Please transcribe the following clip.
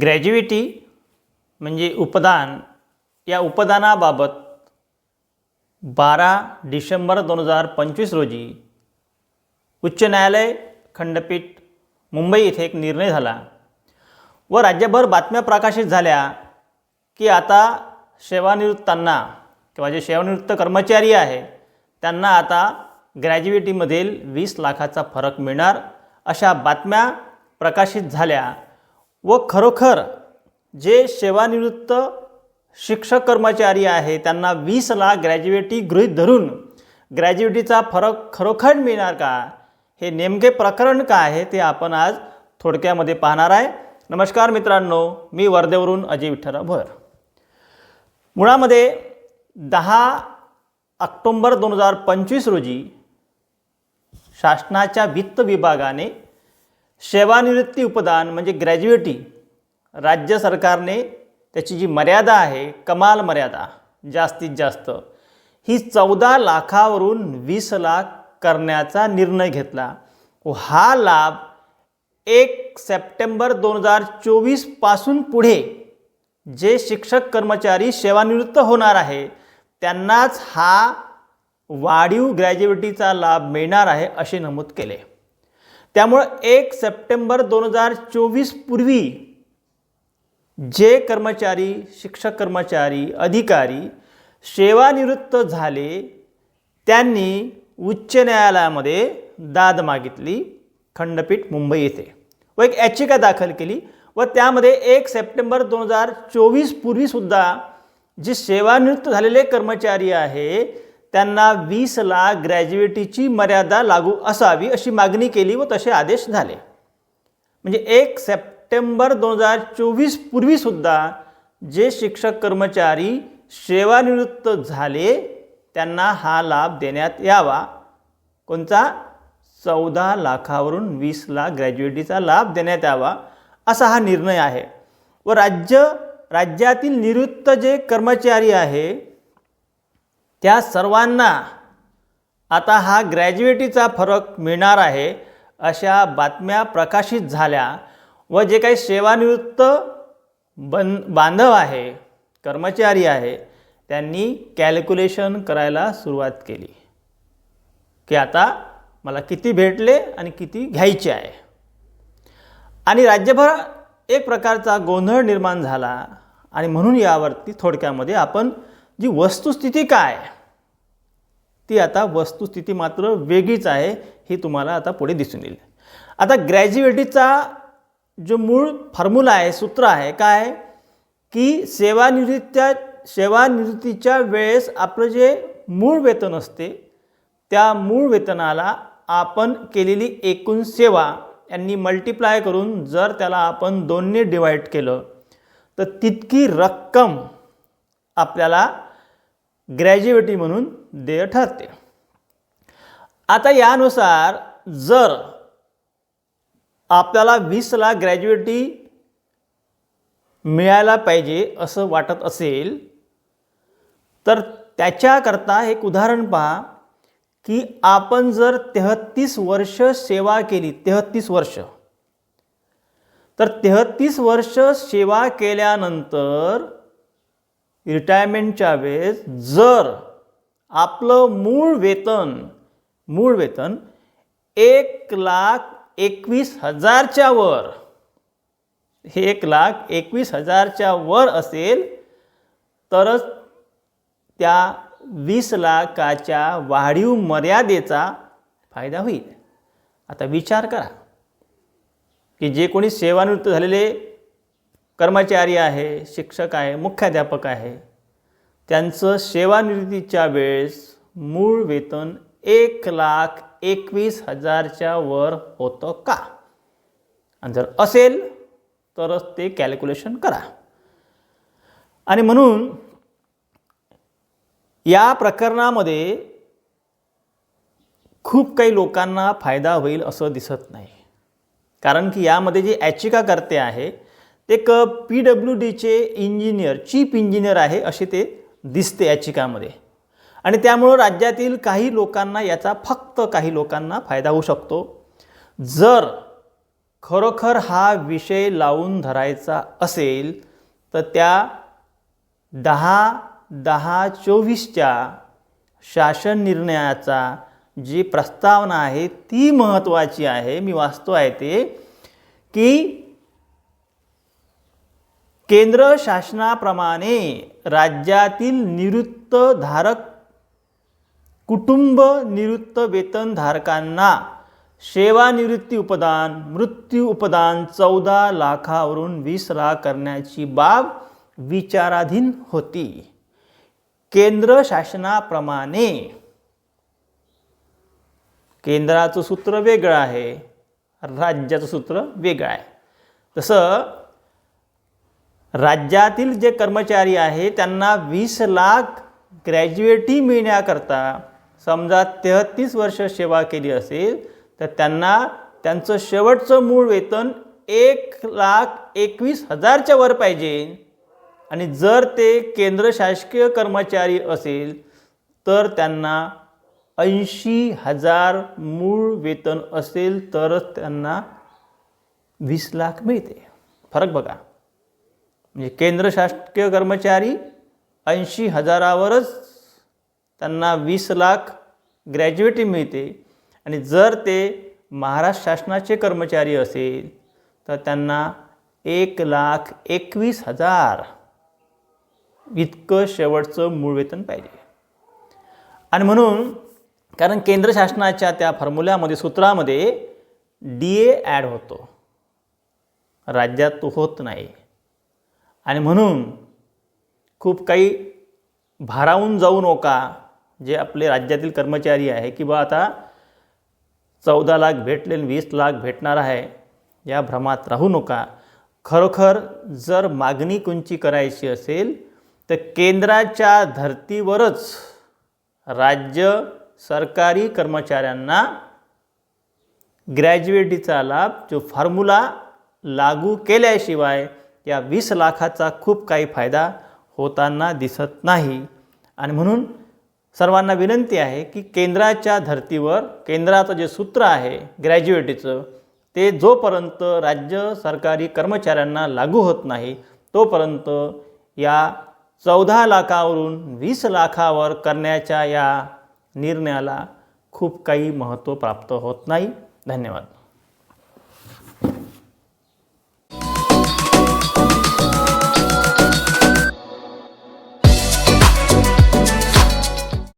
ग्रॅज्युएटी म्हणजे उपदान या उपदानाबाबत बारा डिसेंबर दोन हजार पंचवीस रोजी उच्च न्यायालय खंडपीठ मुंबई येथे एक निर्णय झाला व राज्यभर बातम्या प्रकाशित झाल्या की आता सेवानिवृत्तांना किंवा जे सेवानिवृत्त कर्मचारी आहे त्यांना आता ग्रॅज्युएटीमधील वीस लाखाचा फरक मिळणार अशा बातम्या प्रकाशित झाल्या. व खरोखर जे सेवानिवृत्त शिक्षक कर्मचारी आहे त्यांना वीस लाख ग्रॅज्युएटी गृहीत धरून ग्रॅज्युएटीचा फरक खरोखर मिळणार का? हे नेमके प्रकरण काय आहे ते आपण आज थोडक्यामध्ये पाहणार आहे. नमस्कार मित्रांनो मी वर्धेवरून अजय विठ्ठल भोयर मुळामध्ये दहा ऑक्टोंबर दोन हजार पंचवीस रोजी शासनाच्या वित्त विभागाने सेवानिवृत्ती उपदान म्हणजे ग्रॅज्युएटी. राज्य सरकारने त्याची जी मर्यादा आहे कमाल मर्यादा जास्तीत जास्त ही चौदा लाखावरून वीस लाख करण्याचा निर्णय घेतला. व हा लाभ एक सप्टेंबर दोन हजार चोवीसपासून पुढे जे शिक्षक कर्मचारी सेवानिवृत्त होणार आहे त्यांनाच हा वाढीव ग्रॅज्युएटीचा लाभ मिळणार आहे असे नमूद केले. त्यामुळं एक सप्टेंबर दोन हजार चोवीस पूर्वी जे कर्मचारी शिक्षक कर्मचारी अधिकारी सेवानिवृत्त झाले त्यांनी उच्च न्यायालयामध्ये दाद मागितली खंडपीठ मुंबई येथे. व एक याचिका दाखल केली व त्यामध्ये एक सप्टेंबर दोन हजार चोवीस पूर्वीसुद्धा जे सेवानिवृत्त झालेले कर्मचारी आहे त्यांना वीस लाख ग्रॅज्युएटीची मर्यादा लागू असावी अशी मागणी केली व तसे आदेश झाले. म्हणजे एक सप्टेंबर दोन हजार चोवीस पूर्वीसुद्धा जे शिक्षक कर्मचारी सेवानिवृत्त झाले त्यांना हा लाभ देण्यात यावा. कोणता? चौदा लाखावरून वीस लाख ग्रॅज्युएटीचा लाभ देण्यात यावा असा हा निर्णय आहे. व राज्य राज्यातील निवृत्त जे कर्मचारी आहे त्या सर्वांना आता हा ग्रॅज्युएटीचा फरक मिळणार आहे अशा बातम्या प्रकाशित झाल्या व जे काही सेवानिवृत्त बन बांधव आहे कर्मचारी आहे त्यांनी कॅल्क्युलेशन करायला सुरुवात केली. की आता मला किती भेटले आणि किती घ्यायचे आहे. आणि राज्यभर एक प्रकारचा गोंधळ निर्माण झाला आणि म्हणून यावरती थोडक्यामध्ये आपण जी वस्तुस्थिती काय ती आता वस्तुस्थिती मात्र वेगळीच आहे ही तुम्हाला आता पुढे दिसून येईल. आता ग्रॅज्युएटीचा जो मूळ फॉर्म्युला आहे सूत्र आहे काय की सेवानिवृत्त्या सेवानिवृत्तीच्या वेळेस आपलं जे मूळ वेतन असते त्या मूळ वेतनाला आपण केलेली एकूण सेवा यांनी मल्टिप्लाय करून जर त्याला आपण दोनने डिवाईड केलं तर तितकी रक्कम आपल्याला ग्रॅज्युएटी म्हणून देय ठरते. आता यानुसार जर आपल्याला वीसला ग्रॅज्युएटी मिळायला पाहिजे असं वाटत असेल तर त्याच्याकरता एक उदाहरण पहा की आपण जर तेहत्तीस वर्ष सेवा केली तेहत्तीस वर्ष तर तेहत्तीस वर्ष सेवा केल्यानंतर रिटायरमेंटच्या वेळेस जर आपलं मूळ वेतन मूळ वेतन एक लाख एकवीस हजारच्या वर एक लाख एकवीस हजारच्या वर असेल तरच त्या वीस लाखाच्या वाढीव मर्यादेचा फायदा होईल. आता विचार करा की जे कोणी सेवानिवृत्त झालेले कर्मचारी आहे शिक्षक आहे मुख्याध्यापक आहे. त्यांचं सेवानिवृत्तीच्या वेळेस मूळ वेतन एक लाख एकवीस हजारच्या वर होतं का? आणि जर असेल तरच ते कॅल्क्युलेशन करा. आणि म्हणून या प्रकरणामध्ये खूप काही लोकांना फायदा होईल असं दिसत नाही. कारण की यामध्ये जी याचिका करते आहे एक पी डब्ल्यू डीचे इंजिनियर चीफ इंजिनियर आहे असे ते दिसते याचिकामध्ये. आणि त्यामुळं राज्यातील काही लोकांना याचा फक्त काही लोकांना फायदा होऊ शकतो. जर खरोखर हा विषय लावून धरायचा असेल तर त्या दहा दहा चोवीसच्या शासन निर्णयाचा जी प्रस्तावना आहे ती महत्त्वाची आहे. मी वाचतो आहे ते की केंद्र शासनाप्रमाणे राज्यातील निवृत्तधारक कुटुंब निवृत्त वेतनधारकांना सेवानिवृत्ती उपदान मृत्यू उपदान चौदा लाखावरून वीस लाख करण्याची बाब विचाराधीन होती. केंद्र शासनाप्रमाणे केंद्राचं सूत्र वेगळं आहे राज्याचं सूत्र वेगळं आहे. तसं राज्यातील जे कर्मचारी आहे त्यांना वीस लाख ग्रॅज्युएटी मिळण्याकरता समजा तेहत्तीस वर्ष सेवा केली असेल तर त्यांना त्यांचं शेवटचं मूळ वेतन एक लाख एकवीस हजारच्या वर पाहिजे. आणि जर ते केंद्र शासकीय कर्मचारी असेल तर त्यांना ऐंशी हजार मूळ वेतन असेल तरच त्यांना वीस लाख मिळते. फरक बघा. म्हणजे केंद्र शासकीय कर्मचारी ऐंशी हजारावरच त्यांना वीस लाख ग्रॅज्युएटी मिळते. आणि जर ते महाराष्ट्र शासनाचे कर्मचारी असेल तर त्यांना एक लाख एकवीस हजार इतकं शेवटचं मूळ वेतन पाहिजे. आणि म्हणून कारण केंद्र शासनाच्या त्या फॉर्म्युल्यामध्ये सूत्रामध्ये डी ए ॲड होतो. राज्यात तो होत नाही. आणि म्हणून खूप काही भारावून जाऊ नका जे आपले राज्यातील कर्मचारी आहे की बा आता चौदा लाख भेटले आणि वीस लाख भेटणार आहे या भ्रमात राहू नका. खरोखर जर मागणी कोणची करायची असेल तर केंद्राच्या धर्तीवरच राज्य सरकारी कर्मचाऱ्यांना ग्रॅज्युएटीचा लाभ जो फॉर्म्युला लागू केल्याशिवाय या वीस लाखाचा खूप काही फायदा होताना दिसत नाही. आणि म्हणून सर्वांना विनंती आहे की केंद्राच्या धर्तीवर केंद्राचं जे सूत्र आहे ग्रॅज्युएटीचं ते जोपर्यंत राज्य सरकारी कर्मचाऱ्यांना लागू होत नाही तोपर्यंत या चौदा लाखावरून वीस लाखावर करण्याच्या या निर्णयाला खूप काही महत्त्व प्राप्त होत नाही. धन्यवाद.